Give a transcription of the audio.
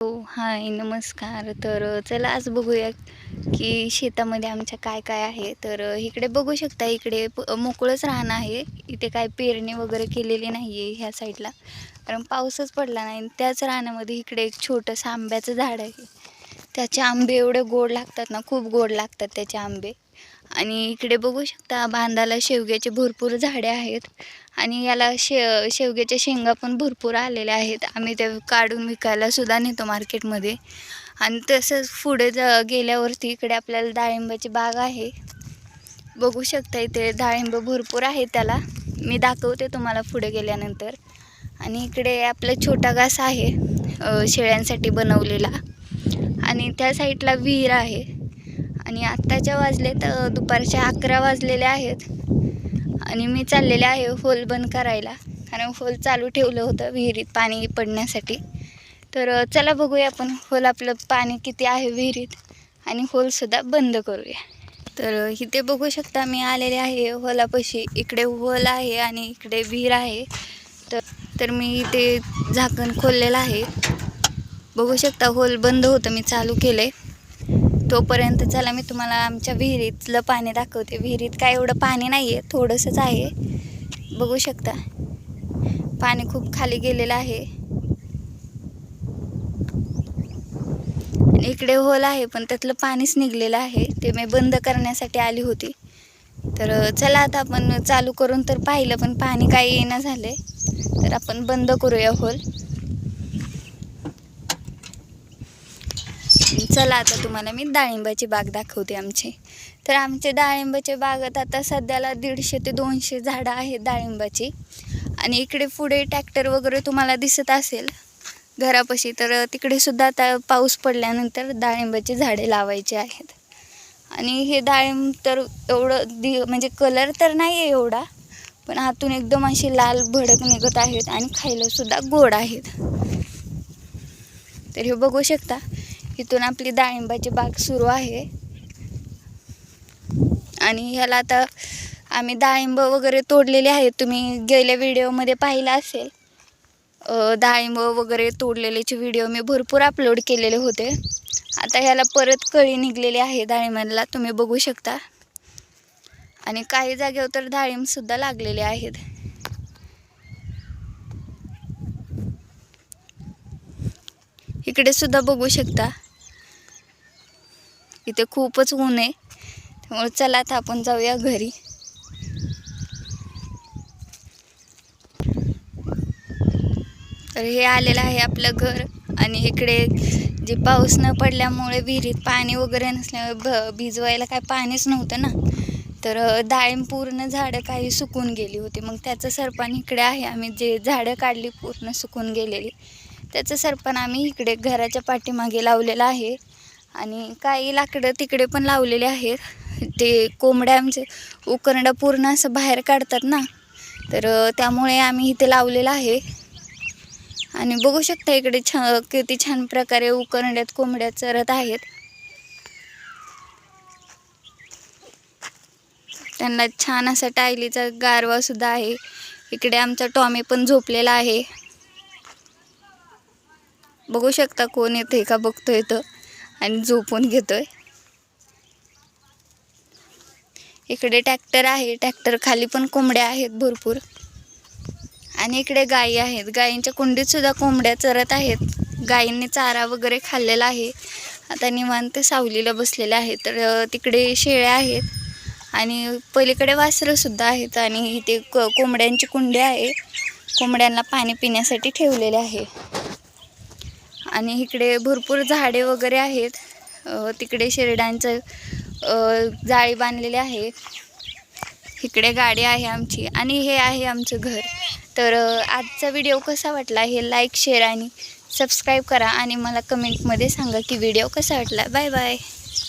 हो हाय नमस्कार. तर चला आज बघूया की शेतामध्ये आमच्या काय काय आहे. तर इकडे बघू शकता इकडे मोकळंच राहणं आहे. इथे काय पेरणी वगैरे केलेली नाही आहे ह्या साईडला. कारण पाऊसच पडला नाही. आणि त्याच रानामध्ये इकडे एक छोटंसं आंब्याचं झाड आहे. त्याचे आंबे एवढे गोड लागतात ना खूप गोड लागतात त्याचे आंबे. आणि इकडे बघू शकता बांधाला शेवग्याचे भरपूर झाडे आहेत. आणि याला शे शेवग्याच्या शेंगा पण भरपूर आलेल्या आहेत. आम्ही त्या काढून विकायला सुद्धा नेतो मार्केटमध्ये. आणि तसंच पुढे ज गेल्यावरती इकडे आपल्याला डाळिंबाची बाग आहे. बघू शकता इथे डाळिंब भरपूर आहे त्याला. मी दाखवते तुम्हाला पुढे गेल्यानंतर. आणि इकडे आपला छोटा घास आहे शेळ्यांसाठी बनवलेला. आणि त्या साईडला विहीर आहे. आणि आत्ताच्या वाजले तर दुपारच्या अकरा वाजलेल्या आहेत. आणि मी चाललेले आहे होल बंद करायला. कारण होल चालू ठेवलं होतं विहिरीत पाणी पडण्यासाठी. तर चला बघूया आपण होल आपलं पाणी किती आहे विहिरीत. आणि होलसुद्धा बंद करूया. तर इथे बघू शकता मी आलेले आहे होलापाशी. इकडे होल आहे आणि इकडे विहीर आहे. तर तर मी इथे झाकण खोललेलं आहे. बघू शकता होल बंद होतं मी चालू केलं आहे तोपर्यंत चला मी तुम्हाला आमच्या विहिरीतलं पाणी दाखवते. विहिरीत काय एवढं पाणी नाही आहे थोडंसंच आहे. बघू शकता. पाणी खूप खाली गेलेलं आहे. आणि इकडे होल आहे पण त्यातलं पाणीच निघलेलं आहे. ते मी बंद करण्यासाठी आली होती. तर चला आता आपण चालू करून तर पाहिलं पण पाणी काही येणं झालं तर आपण बंद करूया होल. चला आता तुम्हाला मी डाळिंबाची बाग दाखवते आमची. तर आमचे डाळिंबाच्या बागात आता सध्याला दीडशे ते दोनशे झाडं आहेत डाळिंबाची. आणि इकडे पुढे ट्रॅक्टर वगैरे तुम्हाला दिसत असेल. घरापाशी तर तिकडे सुद्धा आता पाऊस पडल्यानंतर डाळिंबाची झाडे लावायची आहेत. आणि हे डाळिंब तर एवढं दि म्हणजे कलर तर नाही आहे एवढा पण आतून एकदम असे लाल भडक निघत आहेत आणि खायलासुद्धा गोड आहेत. तर हे बघू शकता. इथून आपली डाळिंबाची बाग सुरू आहे. आणि ह्याला आता आम्ही डाळिंब वगैरे तोडलेले आहेत. तुम्ही गेल्या व्हिडिओमध्ये पाहिलं असेल. डाळिंब वगैरे तोडलेलेचे व्हिडिओ मी भरपूर अपलोड केलेले होते. आता ह्याला परत कळी निघलेली आहे डाळिंबाला. तुम्ही बघू शकता. आणि काही जागेवर तर डाळिंबसुद्धा लागलेले आहेत. इकडे सुद्धा बघू शकता. इथे खूपच ऊन आहे. त्यामुळे चला आता आपण जाऊया घरी. तर हे आलेलं आहे आपलं घर आणि इकडे जे पाऊस न पडल्यामुळे विहिरीत पाणी वगैरे नसल्यामुळे भ भिजवायला काय पाणीच नव्हतं ना. तर डाळिंब पूर्ण झाडं काही सुकून गेली होती. मग त्याचं सरपण इकडे आहे. आम्ही जे झाडं काढली पूर्ण सुकून गेलेली. त्याचं सरपण आम्ही इकडे घराच्या पाठीमागे लावलेलं आहे. आणि काही लाकडं तिकडे पण लावलेले आहेत. ते कोंबड्या आमचे उकरंडा पूर्ण असं बाहेर काढतात ना. तर त्यामुळे आम्ही इथे लावलेलं आहे. आणि बघू शकता इकडे छान किती छान प्रकारे उकरंड्यात कोंबड्या चरत आहेत. त्यांना छान असा टायलीचा गारवा सुद्धा आहे. इकडे आमचा टॉमी पण झोपलेला आहे. बघू शकता कोण येते का बघतोय तो आणि झोपून घेतो आहे इकडे ट्रॅक्टर आहे. ट्रॅक्टर खाली पण कोंबड्या आहेत भरपूर. आणि इकडे गायी आहेत. गायींच्या कुंडीतसुद्धा कोंबड्या चरत आहेत. गायींनी चारा वगैरे खाल्लेला आहे. आता निवांत सावलीला बसलेले आहेत. तर तिकडे शेळ्या आहेत. आणि पलीकडे वासरंसुद्धा आहेत. आणि इथे क कोंबड्यांची कुंडी आहे. कोंबड्यांना पाणी पिण्यासाठी ठेवलेले आहे. आणि इकडे भरपूर झाडे वगैरे आहेत. तिकडे शेरडांचं जाळी बांधलेली आहे. इकडे गाडी आहे आमची आणि हे आहे आमचं घर. तर आजचा व्हिडिओ कसा वाटला हे लाईक शेअर आणि सबस्क्राईब करा आणि मला कमेंटमध्ये सांगा की व्हिडिओ कसा वाटला. Bye bye.